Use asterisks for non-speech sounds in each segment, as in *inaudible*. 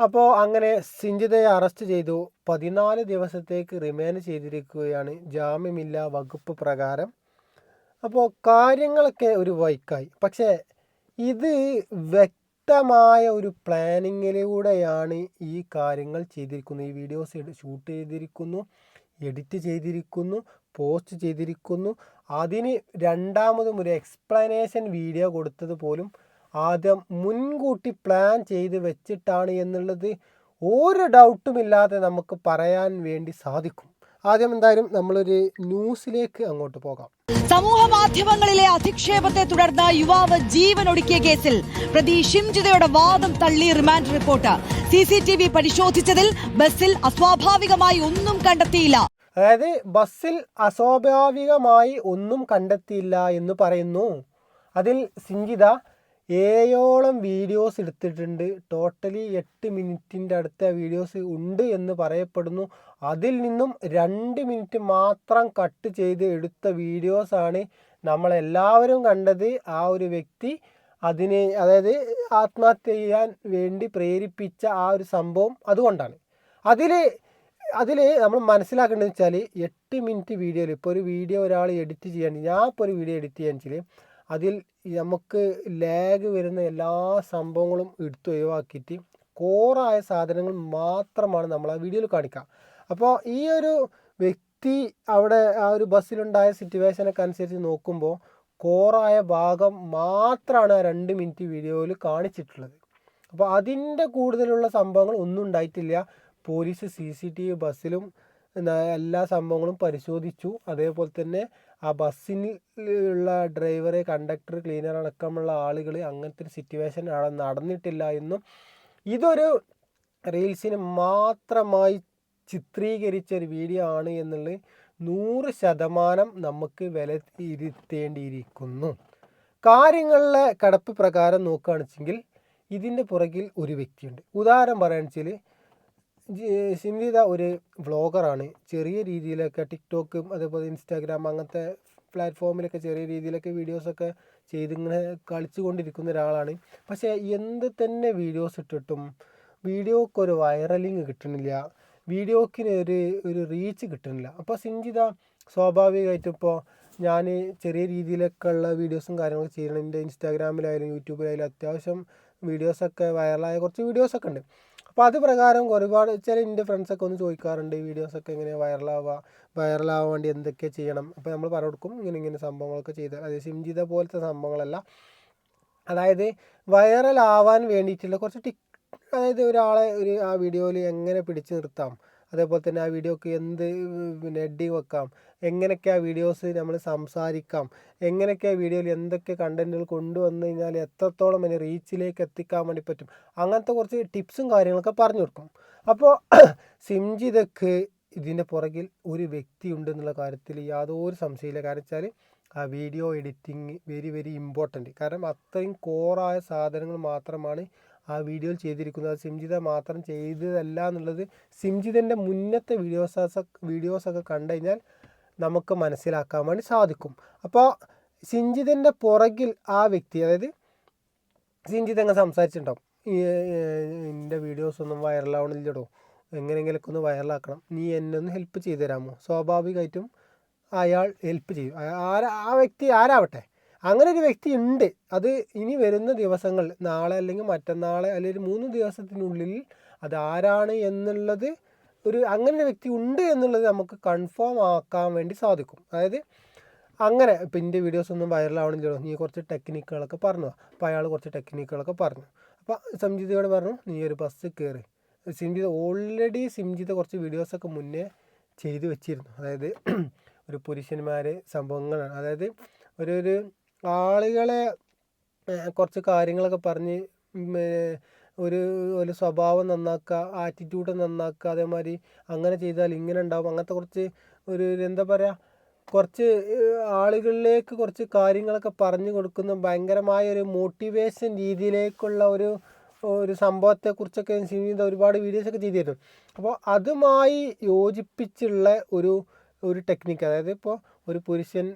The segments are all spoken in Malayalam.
അപ്പോൾ അങ്ങനെ സിഞ്ചിതയെ അറസ്റ്റ് ചെയ്തു. പതിനാല് ദിവസത്തേക്ക് റിമാൻഡ് ചെയ്തിരിക്കുകയാണ് ജാമ്യമില്ല വകുപ്പ് പ്രകാരം. അപ്പോൾ കാര്യങ്ങളൊക്കെ ഒരു വൈക്കായി. പക്ഷേ ഇത് വ്യക്തമായ ഒരു പ്ലാനിങ്ങിലൂടെയാണ് ഈ കാര്യങ്ങൾ ചെയ്തിരിക്കുന്നത്. ഈ വീഡിയോസ് ഷൂട്ട് ചെയ്തിരിക്കുന്നു എഡിറ്റ് ചെയ്തിരിക്കുന്നു പോസ്റ്റ് ചെയ്തിരിക്കുന്നു. അതിന് രണ്ടാമതും ഒരു എക്സ്പ്ലനേഷൻ വീഡിയോ കൊടുത്തത് പോലും ആദ്യം മുൻകൂട്ടി പ്ലാൻ ചെയ്ത് വെച്ചിട്ടാണ് എന്നുള്ളത് ഒരു ഡൗട്ടുമില്ലാതെ നമുക്ക് പറയാൻ വേണ്ടി സാധിക്കും. ആദ്യം എന്തായാലും നമ്മളൊരു ന്യൂസിലേക്ക് അങ്ങോട്ട് പോകാം. സമൂഹ മാധ്യമങ്ങളിലെ അധിക്ഷേപത്തെ തുടർന്ന് യുവാവ് ജീവനൊടുക്കിയ കേസിൽ പ്രതി ഷിംജിതയുടെ വാദം തള്ളി remand report. C C T V പരിശോധിച്ചതിൽ ബസ്സിൽ അസ്വാഭാവികമായി ഒന്നും കണ്ടെത്തിയില്ല. അതായത് ബസ്സിൽ അസ്വാഭാവികമായി ഒന്നും കണ്ടെത്തിയില്ല എന്ന് പറയുന്നു. അതിൽ സിഞ്ചിത ഏഴോളം വീഡിയോസ് എടുത്തിട്ടുണ്ട്. ടോട്ടലി എട്ട് മിനിറ്റിന്റെ അടുത്ത വീഡിയോസ് ഉണ്ട് എന്ന് പറയപ്പെടുന്നു. അതിൽ നിന്നും രണ്ട് മിനിറ്റ് മാത്രം കട്ട് ചെയ്ത് എടുത്ത വീഡിയോസാണ് നമ്മളെല്ലാവരും കണ്ടത്. ആ ഒരു വ്യക്തി അതിനെ അതായത് ആത്മഹത്യ ചെയ്യാൻ വേണ്ടി പ്രേരിപ്പിച്ച ആ ഒരു സംഭവം അതുകൊണ്ടാണ്. അതിൽ അതിൽ നമ്മൾ മനസ്സിലാക്കേണ്ടത് വെച്ചാൽ എട്ട് മിനിറ്റ് വീഡിയോയിൽ ഇപ്പോൾ ഒരു വീഡിയോ ഒരാൾ എഡിറ്റ് ചെയ്യാൻ ഞാൻ ഇപ്പോൾ ഒരു വീഡിയോ എഡിറ്റ് ചെയ്യാൻ വെച്ചാൽ അതിൽ നമുക്ക് ലാഗ് വരുന്ന എല്ലാ സംഭവങ്ങളും എടുത്ത് ഒഴിവാക്കിയിട്ട് കോറായ സാധനങ്ങൾ മാത്രമാണ് നമ്മൾ ആ വീഡിയോയിൽ കാണിക്കുക. അപ്പോൾ ഈ ഒരു വ്യക്തി അവിടെ ആ ഒരു ബസ്സിലുണ്ടായ സിറ്റുവേഷനൊക്കെ അനുസരിച്ച് നോക്കുമ്പോൾ കോറായ ഭാഗം മാത്രമാണ് ആ രണ്ട് മിനിറ്റ് വീഡിയോയിൽ കാണിച്ചിട്ടുള്ളത്. അപ്പോൾ അതിന്റെ കൂടുതലുള്ള സംഭവങ്ങൾ ഒന്നും ഉണ്ടായിട്ടില്ല. Police C C T V ബസ്സിലും എല്ലാ സംഭവങ്ങളും പരിശോധിച്ചു. അതേപോലെ തന്നെ ആ ബസ്സിനുള്ള ഡ്രൈവറ് കണ്ടക്ടർ ക്ലീനർ അടക്കമുള്ള ആളുകൾ അങ്ങനത്തെ ഒരു സിറ്റുവേഷൻ അവിടെ നടന്നിട്ടില്ല എന്നും ഇതൊരു റീൽസിന് മാത്രമായി ചിത്രീകരിച്ച ഒരു വീഡിയോ ആണ് എന്നുള്ളത് നൂറ് ശതമാനം നമുക്ക് വില ഇരുത്തേണ്ടിയിരിക്കുന്നു കാര്യങ്ങളിലെ കിടപ്പ് പ്രകാരം നോക്കുകയാണെന്ന് വെച്ചെങ്കിൽ ഇതിന്റെ പുറകിൽ ഒരു വ്യക്തിയുണ്ട്. ഉദാഹരണം പറയുകയാണെന്ന് വെച്ചാൽ സിംലിത ഒരു വ്ളോഗറാണ്. ചെറിയ രീതിയിലൊക്കെ ടിക്ടോക്കും അതേപോലെ ഇൻസ്റ്റാഗ്രാം അങ്ങനത്തെ പ്ലാറ്റ്ഫോമിലൊക്കെ ചെറിയ രീതിയിലൊക്കെ വീഡിയോസൊക്കെ ചെയ്തിങ്ങനെ കളിച്ചു കൊണ്ടിരിക്കുന്ന ഒരാളാണ്. പക്ഷേ എന്ത് തന്നെ വീഡിയോസ് ഇട്ടിട്ടും വീഡിയോക്ക് ഒരു വൈറലിങ് കിട്ടണില്ല. വീഡിയോക്കിന് ഒരു ഒരു റീച്ച് കിട്ടണില്ല. അപ്പോൾ സിഞ്ചിത സ്വാഭാവികമായിട്ടും ഇപ്പോൾ ഞാൻ ചെറിയ രീതിയിലൊക്കെ ഉള്ള വീഡിയോസും കാര്യങ്ങളൊക്കെ ചെയ്യണം എന്റെ ഇൻസ്റ്റാഗ്രാമിലായാലും യൂട്യൂബിലായാലും അത്യാവശ്യം വീഡിയോസൊക്കെ വൈറലായ കുറച്ച് വീഡിയോസൊക്കെ ഉണ്ട്. അപ്പോൾ അത് പ്രകാരം ഒരുപാട് ചില എന്റെ ഫ്രണ്ട്സൊക്കെ ഒന്ന് ചോദിക്കാറുണ്ട് ഈ വീഡിയോസൊക്കെ എങ്ങനെ വൈറലാവുക വൈറലാവാൻ വേണ്ടി എന്തൊക്കെ ചെയ്യണം? അപ്പോൾ നമ്മൾ പറഞ്ഞു കൊടുക്കും ഇങ്ങനെ ഇങ്ങനെ സംഭവങ്ങളൊക്കെ ചെയ്ത് അതായത് സിംജിത പോലത്തെ സംഭവങ്ങളല്ല. അതായത് വൈറലാവാൻ വേണ്ടിയിട്ടുള്ള കുറച്ച് ടിക് അതായത് ഒരാളെ ഒരു ആ വീഡിയോയിൽ എങ്ങനെ പിടിച്ചു നിർത്താം? അതേപോലെ തന്നെ ആ വീഡിയോക്ക് എന്ത് പിന്നെ എഡിങ് വെക്കാം? എങ്ങനെയൊക്കെ ആ വീഡിയോസ് നമ്മൾ സംസാരിക്കാം? എങ്ങനെയൊക്കെ ആ വീഡിയോയിൽ എന്തൊക്കെ കണ്ടന്റുകൾ കൊണ്ടുവന്നു കഴിഞ്ഞാൽ എത്രത്തോളം അതിനെ റീച്ചിലേക്ക് എത്തിക്കാൻ വേണ്ടി പറ്റും? അങ്ങനത്തെ കുറച്ച് ടിപ്സും കാര്യങ്ങളൊക്കെ പറഞ്ഞു കൊടുക്കും. അപ്പോൾ *clears throat* സിംജിതക്ക് ഇതിന്റെ പുറകിൽ ഒരു വ്യക്തി ഉണ്ടെന്നുള്ള കാര്യത്തിൽ യാതൊരു സംശയമില്ല കാരണം വെച്ചാൽ ആ video editing very very important കാരണം അത്രയും കോറായ സാധനങ്ങൾ മാത്രമാണ് ആ വീഡിയോയിൽ ചെയ്തിരിക്കുന്നത്. സിംജിത മാത്രം ചെയ്തതല്ല എന്നുള്ളത് സിംജിതന്റെ മുന്നത്തെ വീഡിയോസ് വീഡിയോസൊക്കെ കണ്ടു കഴിഞ്ഞാൽ നമുക്ക് മനസ്സിലാക്കാൻ വേണ്ടി സാധിക്കും. അപ്പോൾ സിഞ്ചിതന്റെ പുറകിൽ ആ വ്യക്തി അതായത് സിഞ്ചിത് അങ്ങ് സംസാരിച്ചിട്ടുണ്ടാവും. എന്റെ വീഡിയോസ് ഒന്നും വൈറലാവണില്ലടോ എങ്ങനെയെങ്കിലൊക്കെ ഒന്ന് വൈറലാക്കണം നീ എന്നെ ഒന്ന് ഹെൽപ്പ് ചെയ്തു തരാമോ? സ്വാഭാവികമായിട്ടും അയാൾ ഹെൽപ്പ് ചെയ്യും. ആ വ്യക്തി ആരാവട്ടെ? അങ്ങനെ ഒരു വ്യക്തി ഉണ്ട് അത് ഇനി വരുന്ന ദിവസങ്ങൾ നാളെ അല്ലെങ്കിൽ മറ്റന്നാളെ അല്ലെങ്കിൽ മൂന്ന് ദിവസത്തിനുള്ളിൽ അത് ആരാണ് എന്നുള്ളത് ഒരു അങ്ങനെ ഒരു വ്യക്തി ഉണ്ട് എന്നുള്ളത് നമുക്ക് കൺഫേം ആക്കാൻ വേണ്ടി സാധിക്കും. അതായത് അങ്ങനെ ഇപ്പം എന്റെ വീഡിയോസ് ഒന്നും വൈറലാവണമെങ്കിലോ നീ കുറച്ച് ടെക്നിക്കുകളൊക്കെ പറഞ്ഞു. അപ്പോൾ അയാൾ കുറച്ച് ടെക്നിക്കുകളൊക്കെ പറഞ്ഞു. അപ്പോൾ സംജിതയോട് പറഞ്ഞു നീ ഒരു ബസ് കയറി സിംജിത ഓൾറെഡി സിംജിത കുറച്ച് വീഡിയോസൊക്കെ മുന്നേ ചെയ്തു വെച്ചിരുന്നു. അതായത് ഒരു പുരുഷന്മാരെ സംഭവങ്ങളാണ്. അതായത് ഒരു ഒരു ആളുകളെ കുറച്ച് കാര്യങ്ങളൊക്കെ പറഞ്ഞ് ഒരു ഒരു സ്വഭാവം നന്നാക്കുക ആറ്റിറ്റ്യൂഡ് നന്നാക്കുക അതേമാതിരി അങ്ങനെ ചെയ്താൽ ഇങ്ങനെ ഉണ്ടാവും. അങ്ങനത്തെ കുറച്ച് ഒരു എന്താ പറയുക കുറച്ച് ആളുകളിലേക്ക് കുറച്ച് കാര്യങ്ങളൊക്കെ പറഞ്ഞു കൊടുക്കുന്ന ഭയങ്കരമായ ഒരു മോട്ടിവേഷൻ രീതിയിലേക്കുള്ള ഒരു ഒരു സംഭവത്തെക്കുറിച്ചൊക്കെ സിനിമ ഒരുപാട് വീഡിയോസൊക്കെ ചെയ്തിരുന്നു. അപ്പോൾ അതുമായി യോജിപ്പിച്ചുള്ള ഒരു ഒരു ടെക്നിക്ക് അതായത് ഇപ്പോൾ ഒരു പുരുഷൻ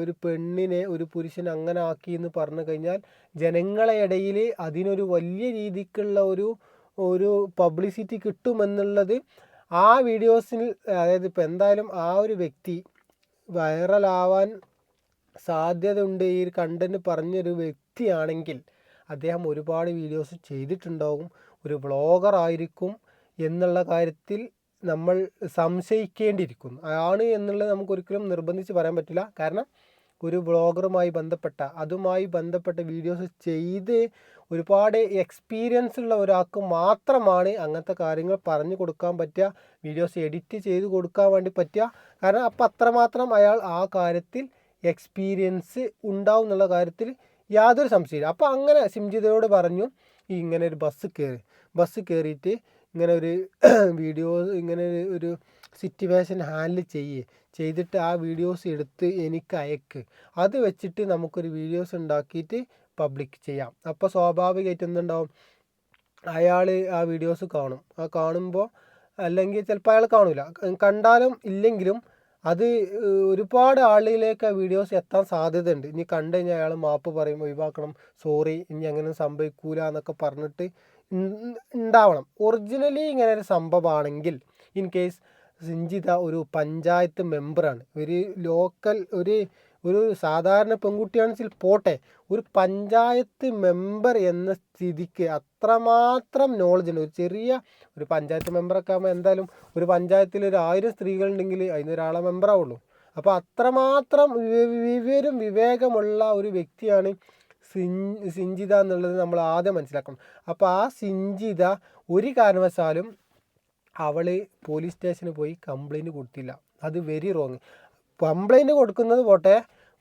ഒരു പെണ്ണിനെ ഒരു പുരുഷൻ അങ്ങനെ ആക്കി എന്ന് പറഞ്ഞു കഴിഞ്ഞാൽ ജനങ്ങളെ ഇടയിൽ അതിനൊരു വലിയ രീതിക്കുള്ള ഒരു ഒരു പബ്ലിസിറ്റി കിട്ടുമെന്നുള്ളത് ആ വീഡിയോസിൽ അതായത് ഇപ്പോൾ എന്തായാലും ആ ഒരു വ്യക്തി വൈറലാവാൻ സാധ്യതയുണ്ട് ഈ കണ്ടന്റ് പറഞ്ഞൊരു വ്യക്തിയാണെങ്കിൽ അദ്ദേഹം ഒരുപാട് വീഡിയോസ് ചെയ്തിട്ടുണ്ടാകും ഒരു വ്ളോഗർ ആയിരിക്കും എന്നുള്ള കാര്യത്തിൽ നമ്മൾ സംശയിക്കേണ്ടിയിരിക്കുന്നു. ആണ് എന്നുള്ളത് നമുക്ക് ഒരിക്കലും നിർബന്ധിച്ച് പറയാൻ പറ്റില്ല. കാരണം ഒരു ബ്ലോഗറുമായി ബന്ധപ്പെട്ട അതുമായി ബന്ധപ്പെട്ട വീഡിയോസ് ചെയ്ത് ഒരുപാട് എക്സ്പീരിയൻസ് ഉള്ള ഒരാൾക്ക് മാത്രമാണ് അങ്ങനത്തെ കാര്യങ്ങൾ പറഞ്ഞു കൊടുക്കാൻ പറ്റുക വീഡിയോസ് എഡിറ്റ് ചെയ്ത് കൊടുക്കാൻ വേണ്ടി പറ്റുക. കാരണം അപ്പം അത്രമാത്രം അയാൾ ആ കാര്യത്തിൽ എക്സ്പീരിയൻസ് ഉണ്ടാവും എന്നുള്ള കാര്യത്തിൽ യാതൊരു സംശയമില്ല അപ്പോൾ അങ്ങനെ സിംജിതയോട് പറഞ്ഞു ഇങ്ങനെ ഒരു ബസ് കയറി ബസ് കയറിയിട്ട് ഇങ്ങനെ ഒരു *clears throat* വീഡിയോ ഇങ്ങനെ ഒരു- സിറ്റി സിറ്റുവേഷൻ ഹാൻഡിൽ ചെയ്യ്. ചെയ്തിട്ട് ആ വീഡിയോസ് എടുത്ത് എനിക്ക് അയക്ക്. അത് വെച്ചിട്ട് നമുക്കൊരു വീഡിയോസ് ഉണ്ടാക്കിയിട്ട് പബ്ലിക് ചെയ്യാം. അപ്പോൾ സ്വാഭാവികമായിട്ട് എന്തുണ്ടാവും? അയാൾ ആ വീഡിയോസ് കാണും. ആ കാണുമ്പോൾ അല്ലെങ്കിൽ ചിലപ്പോൾ അയാൾ കാണില്ല കണ്ടാലും ഇല്ലെങ്കിലും അത് ഒരുപാട് ആളുകളിലേക്ക് ആ വീഡിയോസ് എത്താൻ സാധ്യതയുണ്ട്. ഇനി കണ്ടു കഴിഞ്ഞാൽ അയാൾ മാപ്പ് പറയും ഒഴിവാക്കണം. സോറി ഇനി അങ്ങനെ സംഭവിക്കൂല എന്നൊക്കെ പറഞ്ഞിട്ട് ഉണ്ടാവണം ഒറിജിനലി ഇങ്ങനെ ഒരു സംഭവമാണെങ്കിൽ ഇൻ കേസ് സിഞ്ചിത ഒരു പഞ്ചായത്ത് മെമ്പറാണ് ഒരു ലോക്കൽ ഒരു ഒരു സാധാരണ പെൺകുട്ടിയാണെന്ന് പോട്ടെ. ഒരു പഞ്ചായത്ത് മെമ്പർ എന്ന സ്ഥിതിക്ക് അത്രമാത്രം നോളജ് ഉണ്ട്. ഒരു ചെറിയ ഒരു പഞ്ചായത്ത് മെമ്പറൊക്കെ ആകുമ്പോൾ എന്തായാലും ഒരു പഞ്ചായത്തിൽ ഒരു ആയിരം സ്ത്രീകളുണ്ടെങ്കിൽ അതിന് ഒരാളെ മെമ്പറാവുള്ളൂ അപ്പോൾ അത്രമാത്രം വിവരം വിവേകമുള്ള ഒരു വ്യക്തിയാണ് സിൻ സിഞ്ചിത എന്നുള്ളത് നമ്മൾ ആദ്യം മനസ്സിലാക്കണം. അപ്പോൾ ആ സിഞ്ചിത ഒരു കാരണവശാലും അവൾ പോലീസ് സ്റ്റേഷനിൽ പോയി കംപ്ലൈന്റ് കൊടുത്തില്ല. അത് വെരി റോങ് കംപ്ലൈന്റ് കൊടുക്കുന്നത് പോട്ടെ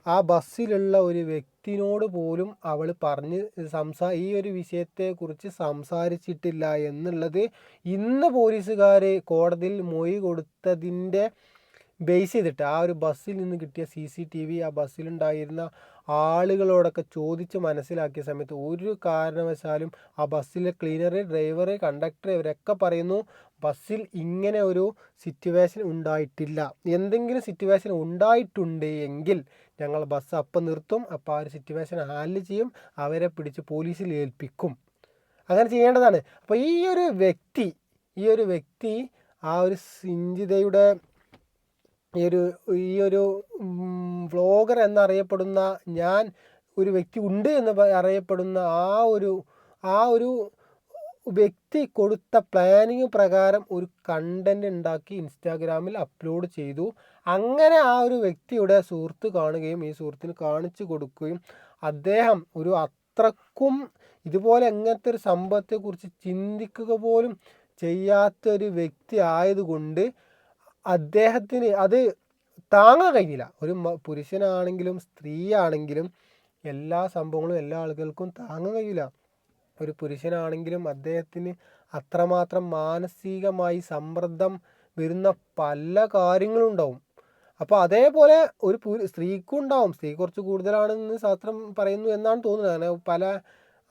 ആ ബസ്സിലുള്ള ഒരു വ്യക്തിനോട് പോലും അവൾ പറഞ്ഞ് സംസാ ഈ ഒരു വിഷയത്തെക്കുറിച്ച് സംസാരിച്ചിട്ടില്ല എന്നുള്ളത് ഇന്ന് പോലീസുകാർ കോടതിയിൽ മൊഴി കൊടുത്തതിന്റെ ബേസ് ചെയ്തിട്ട് ആ ഒരു ബസ്സിൽ നിന്ന് കിട്ടിയ സി സി ടി വി ആ ബസ്സിലുണ്ടായിരുന്ന ആളുകളോടൊക്കെ ചോദിച്ച് മനസ്സിലാക്കിയ സമയത്ത് ഒരു കാരണവശാലും ആ ബസ്സിലെ ക്ലീനറ് ഡ്രൈവറ് കണ്ടക്ടർ ഇവരൊക്കെ പറയുന്നു ബസ്സിൽ ഇങ്ങനെ ഒരു സിറ്റുവേഷൻ ഉണ്ടായിട്ടില്ല. എന്തെങ്കിലും സിറ്റുവേഷൻ ഉണ്ടായിട്ടുണ്ട് എങ്കിൽ ഞങ്ങൾ ബസ് അപ്പം നിർത്തും അപ്പോൾ ആ ഒരു സിറ്റുവേഷൻ ഹാൻഡിൽ ചെയ്യും അവരെ പിടിച്ച് പോലീസിൽ ഏൽപ്പിക്കും. അങ്ങനെ ചെയ്യേണ്ടതാണ്. അപ്പോൾ ഈ ഒരു വ്യക്തി ഈ ഒരു വ്യക്തി ആ ഒരു സിഞ്ചിതയുടെ ഈ ഒരു ഈ ഒരു വ്ളോഗർ എന്നറിയപ്പെടുന്ന ഞാൻ ഒരു വ്യക്തി ഉണ്ട് എന്ന് അറിയപ്പെടുന്ന ആ ഒരു ആ ഒരു വ്യക്തി കൊടുത്ത പ്ലാനിങ് പ്രകാരം ഒരു കണ്ടന്റ് ഉണ്ടാക്കി ഇൻസ്റ്റാഗ്രാമിൽ അപ്ലോഡ് ചെയ്തു. അങ്ങനെ ആ ഒരു വ്യക്തിയുടെ സുഹൃത്ത് കാണുകയും ഈ സുഹൃത്തിന് കാണിച്ചു കൊടുക്കുകയും അദ്ദേഹം ഒരു അത്രക്കും ഇതുപോലെ എങ്ങനത്തെ ഒരു സംഭവത്തെക്കുറിച്ച് ചിന്തിക്കുക പോലും ചെയ്യാത്തൊരു വ്യക്തി ആയതുകൊണ്ട് അദ്ദേഹത്തിന് അത് താങ്ങാൻ കഴിഞ്ഞില്ല ഒരു പുരുഷനാണെങ്കിലും സ്ത്രീ ആണെങ്കിലും എല്ലാ സംഭവങ്ങളും എല്ലാ ആളുകൾക്കും താങ്ങാൻ കഴിയില്ല. ഒരു പുരുഷനാണെങ്കിലും അദ്ദേഹത്തിന് അത്രമാത്രം മാനസികമായി സമ്മർദ്ദം വരുന്ന പല കാര്യങ്ങളും ഉണ്ടാവും. അപ്പോൾ അതേപോലെ ഒരു സ്ത്രീക്കും ഉണ്ടാവും. സ്ത്രീ കുറച്ച് കൂടുതലാണെന്ന് ശാസ്ത്രം പറയുന്നു എന്നാണ് തോന്നുന്നത്. അങ്ങനെ പല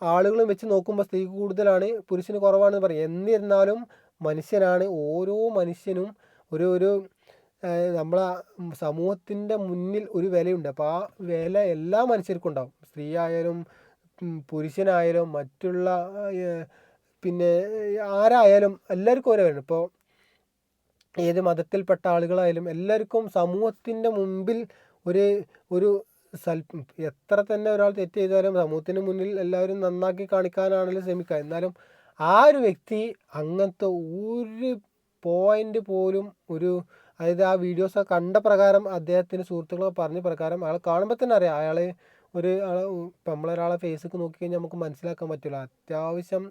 ആളുകളും വെച്ച് നോക്കുമ്പോൾ സ്ത്രീ കൂടുതലാണ് പുരുഷന് കുറവാണെന്ന് പറയും. എന്നിരുന്നാലും മനുഷ്യനാണ് ഓരോ മനുഷ്യനും ഒരു ഒരു നമ്മളെ സമൂഹത്തിന്റെ മുന്നിൽ ഒരു വിലയുണ്ട്. അപ്പോൾ ആ വില എല്ലാ മനുഷ്യർക്കും ഉണ്ടാവും. സ്ത്രീ ആയാലും പുരുഷനായാലും മറ്റുള്ള പിന്നെ ആരായാലും എല്ലാവർക്കും ഓരോ വിലയുണ്ട്. ഇപ്പോൾ ഏത് മതത്തിൽപ്പെട്ട ആളുകളായാലും എല്ലാവർക്കും സമൂഹത്തിന്റെ മുമ്പിൽ ഒരു ഒരു സൽ എത്ര തന്നെ ഒരാൾ തെറ്റ് ചെയ്താലും സമൂഹത്തിന് മുന്നിൽ എല്ലാവരും നന്നാക്കി കാണിക്കാനാണല്ലോ ശ്രമിക്കുക. എന്നാലും ആ ഒരു വ്യക്തി അങ്ങനത്തെ ഒരു പോയിന്റ് പോലും ഒരു അതായത് ആ വീഡിയോസ് കണ്ട പ്രകാരം അദ്ദേഹത്തിന് സുഹൃത്തുക്കളൊക്കെ പറഞ്ഞ പ്രകാരം അയാൾ കാണുമ്പോൾ തന്നെ അറിയാം. അയാൾ ഒരു ഇപ്പം നമ്മളൊരാളെ ഫേസൊക്കെ നോക്കിക്കഴിഞ്ഞാൽ നമുക്ക് മനസ്സിലാക്കാൻ പറ്റില്ല. അത്യാവശ്യം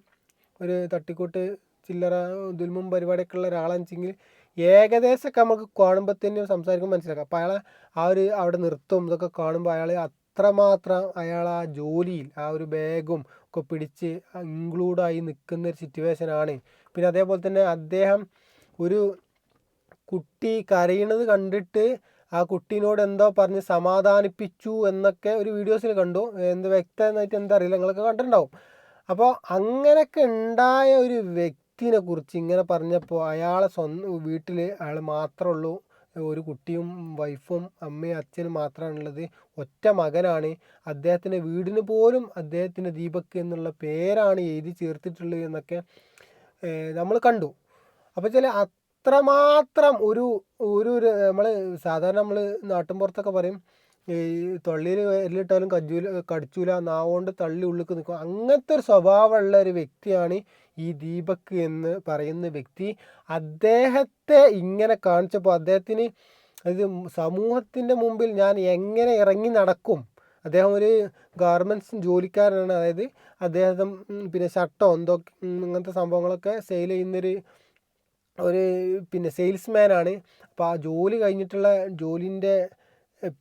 ഒരു തട്ടിക്കൂട്ട് ചില്ലറ ദുൽമും പരിപാടിയൊക്കെ ഉള്ള ഒരാളാണെന്നുവെച്ചെങ്കിൽ ഏകദേശമൊക്കെ നമുക്ക് കാണുമ്പോൾ തന്നെ സംസാരിക്കുമ്പോൾ മനസ്സിലാക്കാം. അപ്പോൾ അയാൾ ആ ഒരു അവിടെ നിർത്തും ഇതൊക്കെ കാണുമ്പോൾ അയാൾ അത്രമാത്രം അയാൾ ആ ജോലിയിൽ ആ ഒരു ബാഗും ഒക്കെ പിടിച്ച് ഇൻക്ലൂഡായി നിൽക്കുന്ന ഒരു സിറ്റുവേഷനാണ് പിന്നെ അതേപോലെ തന്നെ അദ്ദേഹം ഒരു കുട്ടി കരയണത് കണ്ടിട്ട് ആ കുട്ടീനോട് എന്തോ പറഞ്ഞ് സമാധാനിപ്പിച്ചു എന്നൊക്കെ ഒരു വീഡിയോസിൽ കണ്ടു. എന്ത് വ്യക്തമായിട്ട് എന്താ അറിയില്ല. നിങ്ങളൊക്കെ കണ്ടിട്ടുണ്ടാവും. അപ്പോൾ അങ്ങനെയൊക്കെ ഉണ്ടായ ഒരു വ്യക്തിനെ കുറിച്ച് ഇങ്ങനെ പറഞ്ഞപ്പോൾ അയാളെ സ്വന്തം വീട്ടിൽ അയാൾ മാത്രമേ ഉള്ളൂ. ഒരു കുട്ടിയും വൈഫും അമ്മയും അച്ഛനും മാത്രമാണുള്ളത് ഒറ്റ മകനാണ്. അദ്ദേഹത്തിന്റെ വീടിന് പോലും അദ്ദേഹത്തിന്റെ ദീപക് എന്നുള്ള പേരാണ് എഴുതി ചേർത്തിട്ടുള്ളത് എന്നൊക്കെ നമ്മൾ കണ്ടു. അപ്പോൾ ചില അത്രമാത്രം ഒരു ഒരു നമ്മൾ സാധാരണ നമ്മൾ നാട്ടിൻപുറത്തൊക്കെ പറയും ഈ തൊള്ളിയിൽ എല്ലിട്ടാലും കജ്ജൂല കടിച്ചൂല നാവുകൊണ്ട് തള്ളി ഉള്ളിക്ക് നിൽക്കും അങ്ങനത്തെ ഒരു സ്വഭാവമുള്ള ഒരു വ്യക്തിയാണ് ഈ ദീപക് എന്ന് പറയുന്ന വ്യക്തി. അദ്ദേഹത്തെ ഇങ്ങനെ കാണിച്ചപ്പോൾ അദ്ദേഹത്തിന് ഇത് സമൂഹത്തിന്റെ മുമ്പിൽ ഞാൻ എങ്ങനെ ഇറങ്ങി നടക്കും? അദ്ദേഹം ഒരു ഗാർമെന്റ്സ് ജോലിക്കാരനാണ്. അതായത് അദ്ദേഹം പിന്നെ ഷർട്ടോ എന്തോ അങ്ങനത്തെ സംഭവങ്ങളൊക്കെ സെയിൽ ചെയ്യുന്നൊരു ഒരു പിന്നെ സെയിൽസ്മാനാണ്. അപ്പോൾ ആ ജോലി കഴിഞ്ഞിട്ടുള്ള ജോലിന്റെ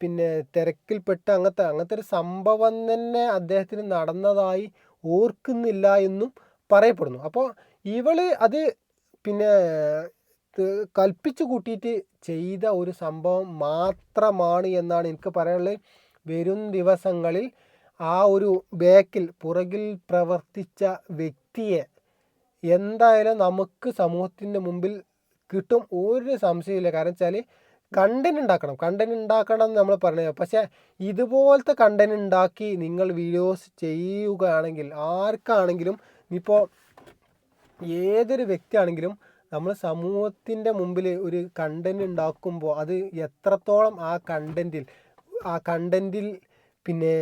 പിന്നെ തിരക്കിൽപ്പെട്ട് അങ്ങനത്തെ അങ്ങനത്തെ ഒരു സംഭവം തന്നെ അദ്ദേഹത്തിന് നടന്നതായി ഓർക്കുന്നില്ല എന്നും പറയപ്പെടുന്നു. അപ്പോൾ ഇവൾ അത് പിന്നെ കൽപ്പിച്ചു കൂട്ടിയിട്ട് ചെയ്ത ഒരു സംഭവം മാത്രമാണ് എന്നാണ് എനിക്ക് പറയാനുള്ളത്. വരും ദിവസങ്ങളിൽ ആ ഒരു ബേക്കിൽ പുറകിൽ പ്രവർത്തിച്ച വ്യക്തിയെ എന്തായാലും നമുക്ക് സമൂഹത്തിന്റെ മുമ്പിൽ കിട്ടും ഒരു സംശയമില്ല കാരണം വെച്ചാൽ കണ്ടന്റ് ഉണ്ടാക്കണം. കണ്ടന്റ് ഉണ്ടാക്കണം എന്ന് നമ്മൾ പറഞ്ഞു പക്ഷേ ഇതുപോലത്തെ കണ്ടന്റ് ഉണ്ടാക്കി നിങ്ങൾ വീഡിയോസ് ചെയ്യുകയാണെങ്കിൽ ആർക്കാണെങ്കിലും ഇപ്പോൾ ഏതൊരു വ്യക്തിയാണെങ്കിലും നമ്മൾ സമൂഹത്തിന്റെ മുമ്പിൽ ഒരു കണ്ടന്റ് ഉണ്ടാക്കുമ്പോൾ അത് എത്രത്തോളം ആ കണ്ടന്റിൽ ആ കണ്ടന്റിൽ പിന്നെ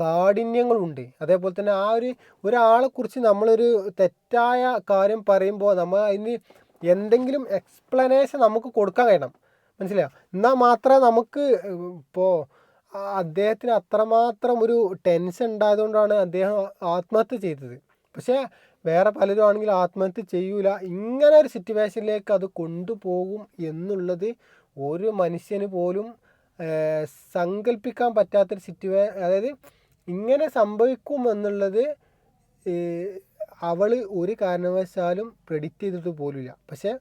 കാഠിന്യങ്ങളുണ്ട്. അതേപോലെ തന്നെ ആ ഒരു ഒരാളെക്കുറിച്ച് നമ്മളൊരു തെറ്റായ കാര്യം പറയുമ്പോൾ നമ്മൾ അതിന് എന്തെങ്കിലും എക്സ്പ്ലനേഷൻ നമുക്ക് കൊടുക്കാൻ കഴിയണം. മനസ്സിലായോ? എന്നാൽ മാത്രമേ നമുക്ക് ഇപ്പോൾ അദ്ദേഹത്തിന് അത്രമാത്രം ഒരു ടെൻഷൻ ഉണ്ടായതുകൊണ്ടാണ് അദ്ദേഹം ആത്മഹത്യ ചെയ്തത്. പക്ഷേ വേറെ പലരും ആണെങ്കിൽ ആത്മഹത്യ ചെയ്യൂല. ഇങ്ങനെ ഒരു സിറ്റുവേഷനിലേക്ക് അത് കൊണ്ടുപോകും എന്നുള്ളത് ഒരു മനുഷ്യന് പോലും സങ്കല്പിക്കാൻ പറ്റാത്തൊരു സിറ്റുവേ അതായത് ഇങ്ങനെ സംഭവിക്കും എന്നുള്ളത് അവൾ ഒരു കാരണവശാലും പ്രെഡിക്റ്റ് ചെയ്തിട്ട് പോലുമില്ല. പക്ഷേ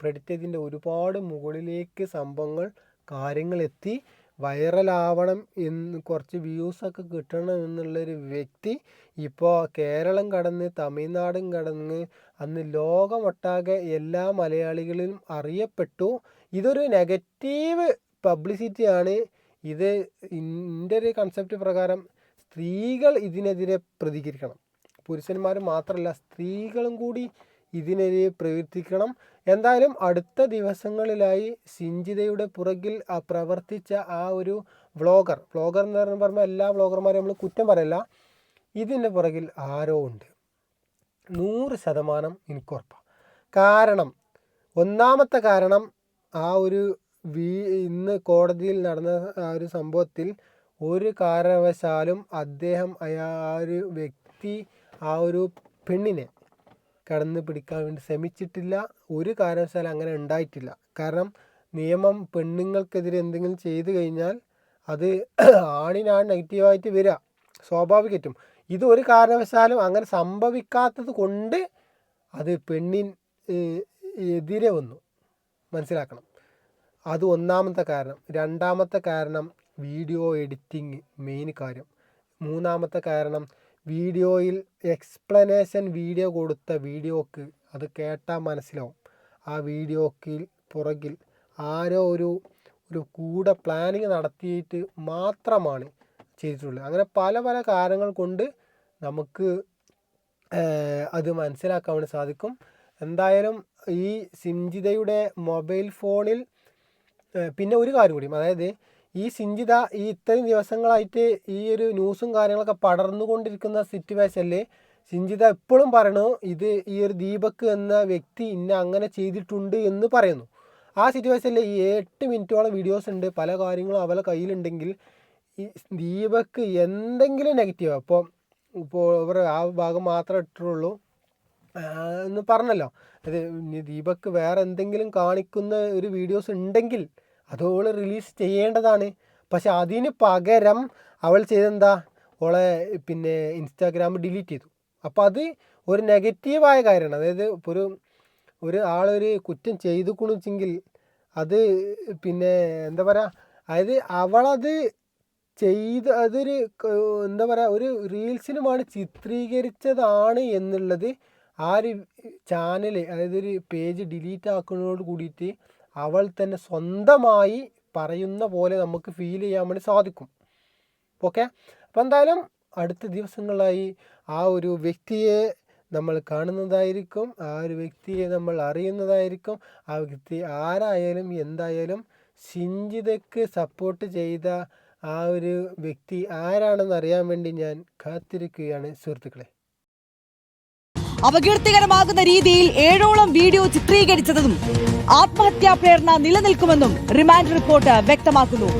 പ്രെഡിക്റ്റ് ചെയ്തതിന്റെ ഒരുപാട് മുകളിലേക്ക് സംഭവങ്ങൾ കാര്യങ്ങൾ എത്തി. വൈറലാവണം എന്ന് കുറച്ച് വ്യൂസൊക്കെ കിട്ടണം എന്നുള്ളൊരു വ്യക്തി ഇപ്പോൾ കേരളം കടന്ന് തമിഴ്നാടും കടന്ന് അന്ന് ലോകമൊട്ടാകെ എല്ലാ മലയാളികളിലും അറിയപ്പെട്ടു. ഇതൊരു നെഗറ്റീവ് പബ്ലിസിറ്റിയാണ് ഇത് എന്റെ ഒരു കൺസെപ്റ്റ് പ്രകാരം സ്ത്രീകൾ ഇതിനെതിരെ പ്രതികരിക്കണം. പുരുഷന്മാർ മാത്രമല്ല സ്ത്രീകളും കൂടി ഇതിനെതിരെ പ്രവർത്തിക്കണം. എന്തായാലും അടുത്ത ദിവസങ്ങളിലായി സിഞ്ചിതയുടെ പുറകിൽ പ്രവർത്തിച്ച ആ ഒരു വ്ളോഗർ വ്ളോഗർ എന്ന് പറഞ്ഞ് പറയുമ്പോൾ എല്ലാ വ്ളോഗർമാരെയും നമ്മൾ കുറ്റം പറയല്ല ഇതിന്റെ പുറകിൽ ആരോ ഉണ്ട്. നൂറ് ശതമാനം എനിക്ക് ഉറപ്പാണ് കാരണം ഒന്നാമത്തെ കാരണം ആ ഒരു വീ ഇന്ന് കോടതിയിൽ നടന്ന ആ ഒരു സംഭവത്തിൽ ഒരു കാരണവശാലും അദ്ദേഹം അയാ ആ ഒരു വ്യക്തി ആ ഒരു പെണ്ണിനെ കടന്ന് പിടിക്കാൻ വേണ്ടി ശ്രമിച്ചിട്ടില്ല. ഒരു കാരണവശാലും അങ്ങനെ ഉണ്ടായിട്ടില്ല. കാരണം നിയമം പെണ്ണുങ്ങൾക്കെതിരെ എന്തെങ്കിലും ചെയ്തു കഴിഞ്ഞാൽ അത് ആണിനാണ് നെഗറ്റീവായിട്ട് വരിക. സ്വാഭാവികമായിട്ടും. ഇത് ഒരു കാരണവശാലും അങ്ങനെ സംഭവിക്കാത്തത് കൊണ്ട് അത് പെണ്ണിൻ എതിരെ വന്നു. മനസ്സിലാക്കണം. അത് ഒന്നാമത്തെ കാരണം. രണ്ടാമത്തെ കാരണം വീഡിയോ എഡിറ്റിങ് മെയിൻ കാര്യം. മൂന്നാമത്തെ കാരണം വീഡിയോയിൽ എക്സ്പ്ലനേഷൻ വീഡിയോ കൊടുത്ത വീഡിയോക്ക് അത് കേട്ടാൽ മനസ്സിലാവും. ആ വീഡിയോക്ക് പുറകിൽ ആരോ ഒരു ഒരു കൂടെ പ്ലാനിങ് നടത്തിയിട്ട് മാത്രമാണ് ചെയ്തിട്ടുള്ളത്. അങ്ങനെ പല പല കാരണങ്ങൾ കൊണ്ട് നമുക്ക് അത് മനസ്സിലാക്കാൻ വേണ്ടി സാധിക്കും. എന്തായാലും ഈ സിംജിതയുടെ മൊബൈൽ ഫോണിൽ പിന്നെ ഒരു കാര്യം കൂടി. അതായത് ഈ സിഞ്ചിത ഈ ഇത്രയും ദിവസങ്ങളായിട്ട് ഈ ഒരു ന്യൂസും കാര്യങ്ങളൊക്കെ പടർന്നുകൊണ്ടിരിക്കുന്ന സിറ്റുവേഷനിൽ സിഞ്ചിത ഇപ്പോഴും പറയണു ഇത് ഈ ഒരു ദീപക് എന്ന വ്യക്തി ഇന്ന അങ്ങനെ ചെയ്തിട്ടുണ്ട് എന്ന് പറയുന്നു. ആ സിറ്റുവേഷനിൽ ഈ എട്ട് മിനിറ്റോളം വീഡിയോസ് ഉണ്ട്. പല കാര്യങ്ങളും അവളെ കയ്യിലുണ്ടെങ്കിൽ ഈ ദീപക് എന്തെങ്കിലും നെഗറ്റീവ്. അപ്പോൾ ഇപ്പോൾ ഇവർ ആ ഭാഗം മാത്രമേ ഇട്ടുള്ളൂ എന്ന് പറഞ്ഞല്ലോ. അത് ദീപക് വേറെ എന്തെങ്കിലും കാണിക്കുന്ന ഒരു വീഡിയോസ് ഉണ്ടെങ്കിൽ അതോൾ റിലീസ് ചെയ്യേണ്ടതാണ്. പക്ഷെ അതിന് പകരം അവൾ ചെയ്തെന്താ? അവളെ പിന്നെ ഇൻസ്റ്റാഗ്രാം ഡിലീറ്റ് ചെയ്തു. അപ്പോൾ അത് ഒരു നെഗറ്റീവായ കാര്യമാണ്. അതായത് ഒരു ഒരു ആളൊരു കുറ്റം ചെയ്തു കുണിച്ചെങ്കിൽ അത് പിന്നെ എന്താ പറയുക അതായത് അവളത് ചെയ്ത് അതൊരു എന്താ പറയുക ഒരു റീൽസിനുമാണ് ചിത്രീകരിച്ചതാണ് എന്നുള്ളത് ആ ഒരു ചാനൽ അതായത് ഒരു പേജ് ഡിലീറ്റ് ആക്കുന്നതോട് കൂടിയിട്ട് അവൾ തന്നെ സ്വന്തമായി പറയുന്ന പോലെ നമുക്ക് ഫീൽ ചെയ്യാൻ വേണ്ടി സാധിക്കും. ഓക്കെ അപ്പം എന്തായാലും അടുത്ത ദിവസങ്ങളായി ആ ഒരു വ്യക്തിയെ നമ്മൾ കാണുന്നതായിരിക്കും. ആ ഒരു വ്യക്തിയെ നമ്മൾ അറിയുന്നതായിരിക്കും. ആ വ്യക്തി ആരായാലും എന്തായാലും സിഞ്ചിതയ്ക്ക് സപ്പോർട്ട് ചെയ്ത ആ ഒരു വ്യക്തി ആരാണെന്ന് അറിയാൻ വേണ്ടി ഞാൻ കാത്തിരിക്കുകയാണ് സുഹൃത്തുക്കളെ. അപകീർത്തികരമാകുന്ന രീതിയിൽ ഏഴോളം വീഡിയോ ചിത്രീകരിച്ചതും ആത്മഹത്യാ പ്രേരണ നിലനിൽക്കുമെന്നും റിമാൻഡ് റിപ്പോർട്ട് വ്യക്തമാക്കുന്നു.